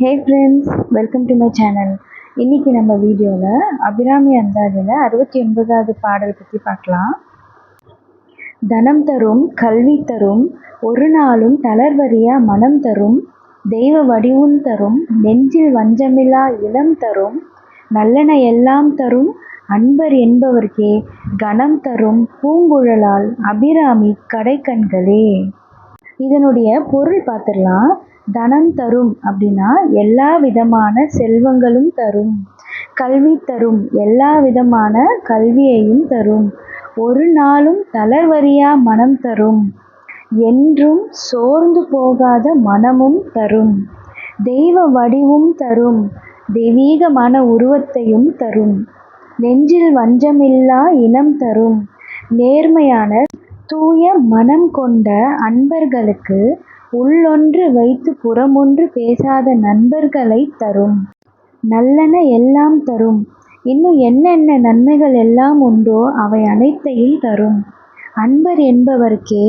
Hey friends welcome to my channel இன்றைக்கி நம்ம வீடியோவில் அபிராமி அந்தாதியில் அறுபத்தி ஒன்பதாவது பாடல் பற்றி பார்க்கலாம். தனம் தரும் கல்வி தரும் ஒரு நாளும் தளர்வறியா மனம் தரும் தெய்வ வடிவும் தரும் நெஞ்சில் வஞ்சமில்லா இளம் தரும் நல்லன எல்லாம் தரும் அன்பர் என்பவர்க்கே கணம் தரும் பூங்குழலால் அபிராமி கடைக்கண்களே இதனுடைய பொருள் பார்த்துடலாம். தனம் தரும் அப்படின்னா எல்லா விதமான செல்வங்களும் தரும். கல்வி தரும். எல்லா விதமான கல்வியையும் தரும். ஒரு நாளும் தளர்வரியா மனம் தரும். என்றும் சோர்ந்து போகாத மனமும் தரும். தெய்வ வடிவும் தரும். தெய்வீகமான உருவத்தையும் தரும். நெஞ்சில் வஞ்சமில்லா இனம் தரும். நேர்மையான தூய மனம் கொண்ட அன்பர்களுக்கு உள்ளொன்று வைத்து புறமொன்று பேசாத நண்பர்களை தரும். நல்லன எல்லாம் தரும். இன்னும் என்னென்ன நன்மைகள் எல்லாம் உண்டோ அவை அனைத்தையும் தரும். அன்பர் என்பவர்க்கே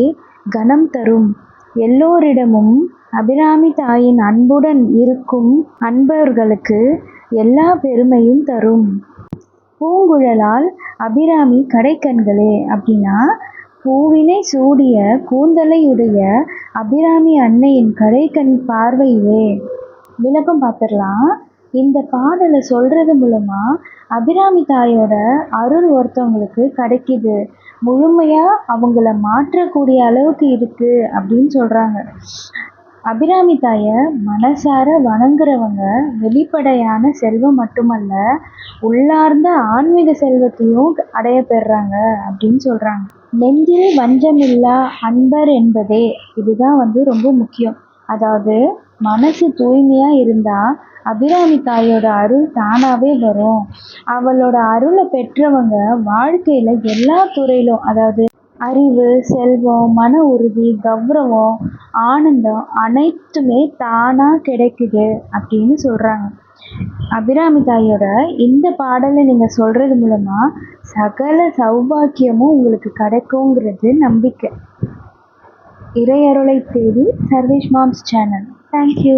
கனம் தரும். எல்லோரிடமும் அபிராமி தாயின் அன்புடன் இருக்கும் அன்பர்களுக்கு எல்லா பெருமையும் தரும். பூங்குழலால் அபிராமி கடைக்கண்களே அப்படின்னா பூவினை சூடிய கூந்தலையுடைய அபிராமி அன்னையின் கடைக்கண் பார்வையே விளக்கம் பார்த்துடலாம். இந்த பாடலை சொல்கிறது மூலமாக அபிராமி தாயோட அருள் ஒருத்தவங்களுக்கு கிடைக்கிது. முழுமையாக அவங்கள மாற்றக்கூடிய அளவுக்கு இருக்குது அப்படின்னு சொல்கிறாங்க அபிராமி தாயை மனசார வணங்குறவங்க வெளிப்படையான செல்வம் மட்டுமல்ல உள்ளார்ந்த ஆன்மீக செல்வத்தையும் அடைய பெறுறாங்க அப்படின்னு சொல்கிறாங்க நெஞ்சில் வஞ்சமில்லா அன்பர் என்பதே. இதுதான் வந்து ரொம்ப முக்கியம். அதாவது மனசு தூய்மையாக இருந்தால் அபிராமி தாயோட அருள் தானாகவே வரும். அவளோட அருளை பெற்றவங்க வாழ்க்கையில் எல்லா துறையிலும் அதாவது அறிவு செல்வம் மன உறுதி கௌரவம் ஆனந்தம் அனைத்துமே தானாக கிடைக்குது அப்படின்னு சொல்கிறாங்க அபிராமி தாயோட இந்த பாடலை நீங்கள் சொல்கிறது மூலமாக சகல சௌபாக்கியமும் உங்களுக்கு கிடைக்குங்கிறது நம்பிக்கை. இறையருளை தேடி சர்வேஷ் மாம்ஸ் சேனல். தேங்க்யூ